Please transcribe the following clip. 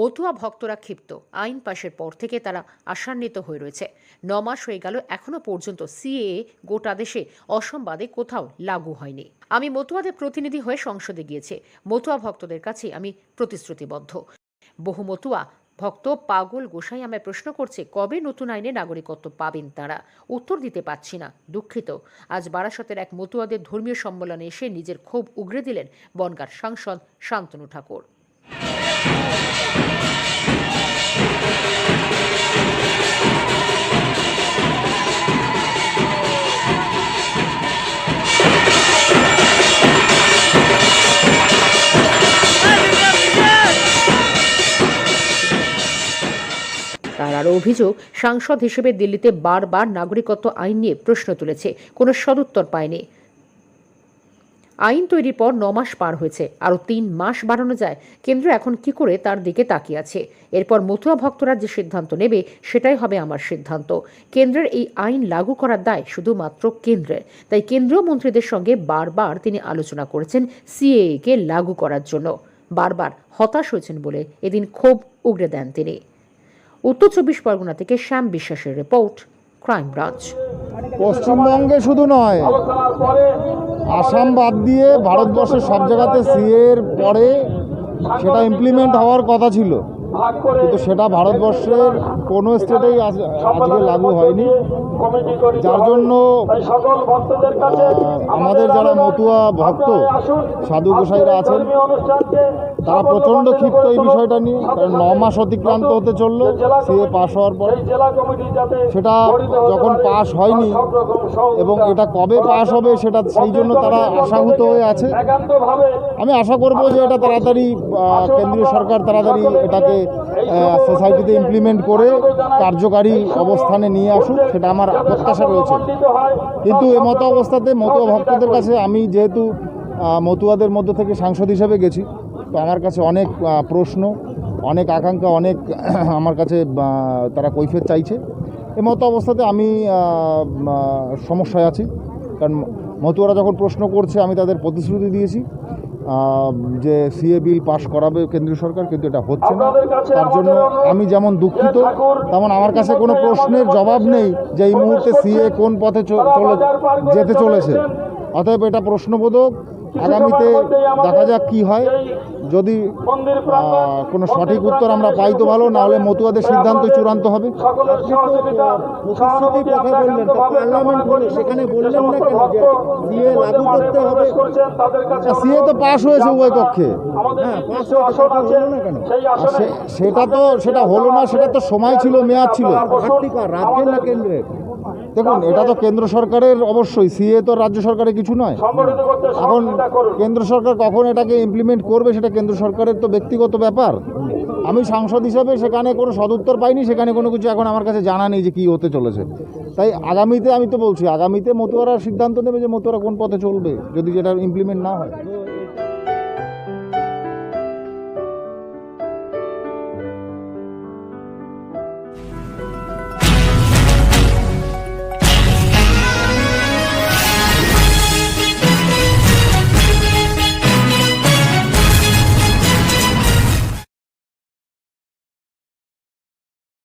মতুয়া ভক্তরা ক্ষিপ্ত। আইন পাশের পর থেকে তারা আশান্বিত হয়ে রয়েছে। ন মাস হয়ে গেল, এখনও পর্যন্ত সিএএ গোটা দেশে অসম্বাদে কোথাও লাগু হয়নি। আমি মতুয়াদের প্রতিনিধি হয়ে সংসদে গিয়েছে। মতুয়া ভক্তদের কাছে আমি প্রতিশ্রুতিবদ্ধ। বহু মতুয়া ভক্ত পাগল গোসাই আমায় প্রশ্ন করছে, কবে নতুন আইনে নাগরিকত্ব পাবেন তারা? উত্তর দিতে পারছি না, দুঃখিত। আজ বারাসতের এক মতুয়াদের ধর্মীয় সম্মেলনে এসে নিজের ক্ষোভ উগরে দিলেন বনগার সাংসদ শান্তনু ঠাকুর। তার আরও অভিযোগ, সাংসদ হিসেবে দিল্লিতে বারবার নাগরিকত্ব আইন নিয়ে প্রশ্ন তুলেছে। কোনো সদুত্তর পায়নি। আইন তৈরির পর ন মাস পার হয়েছে। আরও তিন মাস বাড়ানো যায়। কেন্দ্র এখন কি করে তার দিকে তাকিয়ে আছে? এরপর মথুয়া ভক্তরা যে সিদ্ধান্ত নেবে, সেটাই হবে আমার সিদ্ধান্ত। কেন্দ্রের এই আইন লাগু করার দায় শুধুমাত্র কেন্দ্রের তাই কেন্দ্রীয় মন্ত্রীদের সঙ্গে বারবার তিনি আলোচনা করেছেন সিএএ কে লাগু করার জন্য। বারবার হতাশ হয়েছেন বলে এদিন ক্ষোভ উগরে দেন তিনি। উত্তর চব্বিশ পরগনা থেকে শ্যাম বিশ্বাসের রিপোর্ট, ক্রাইম ব্রাঞ্চ। পশ্চিমবঙ্গে শুধু নয়, আসাম বাদ দিয়ে ভারতবর্ষের সব জায়গাতে সিএর পরে সেটা ইমপ্লিমেন্ট হওয়ার কথা ছিল। কিন্তু সেটা ভারতবর্ষের কোনো স্টেটেই আজ আজকে লাগু হয়নি। যার জন্য আমাদের যারা মতুয়া ভক্ত সাধু গোসাইরা আছেন তারা প্রচণ্ড ক্ষিপ্ত এই বিষয়টা নিয়ে। কারণ ন মাস অতিক্রান্ত হতে চলল সিএ পাশ হওয়ার পর। সেটা যখন পাশ হয়নি এবং এটা কবে পাশ হবে সেটা সেই জন্য তারা আশাহত হয়ে আছে। আমি আশা করব যে এটা তাড়াতাড়ি কেন্দ্রীয় সরকার তাড়াতাড়ি এটাকে সোসাইটিতে ইমপ্লিমেন্ট করে কার্যকারী অবস্থানে নিয়ে আসুক, সেটা আমার প্রত্যাশা রয়েছে। কিন্তু এমতো অবস্থাতে মতুয়া ভক্তদের কাছে আমি যেহেতু মতুয়াদের মধ্য থেকে সাংসদ হিসেবে গেছি, তো আমার কাছে অনেক প্রশ্ন, অনেক আকাঙ্ক্ষা, অনেক আমার কাছে তারা কৈফের চাইছে। এমতো অবস্থাতে আমি সমস্যায় আছি। কারণ মতুয়ারা যখন প্রশ্ন করছে, আমি তাদের প্রতিশ্রুতি দিয়েছি। যে সিএ বিল পাশ করাবে কেন্দ্রীয় সরকার কিন্তু এটা হচ্ছে না। তার জন্য আমি যেমন দুঃখিত তেমন আমার কাছে কোনো প্রশ্নের জবাব নেই যে এই মুহূর্তে সিএ কোন পথে চলে যেতে চলেছে। অতএব এটা প্রশ্নবোধক আগামীতে দেখা যাক কি হয়। যদি কোনো সঠিক উত্তর আমরা পাই তো ভালো না হলে মতুয়াদের সিদ্ধান্ত চূড়ান্ত হবে। সিএ তো পাশ হয়েছে উভয় পক্ষে। হ্যাঁ সেটা তো সেটা হলো না সেটা তো সময় ছিল মেয়াদ ছিল। রাজ্যের না কেন্দ্রের? দেখুন এটা তো কেন্দ্র সরকারের অবশ্যই সিএ তো রাজ্য সরকারের কিছু নয়। এখন কেন্দ্র সরকার কখন এটাকে ইমপ্লিমেন্ট করবে সেটা কেন্দ্র সরকারের তো ব্যক্তিগত ব্যাপার। আমি সাংসদ হিসাবে সেখানে কোনো সদুত্তর পাইনি সেখানে কোনো কিছু এখন আমার কাছে জানা নেই যে কী হতে চলেছে। তাই আগামীতে আমি তো বলছি আগামীতে মতুয়ারা সিদ্ধান্ত নেবে যে মতুয়ারা কোন পথে চলবে যদি যেটা ইমপ্লিমেন্ট না হয়।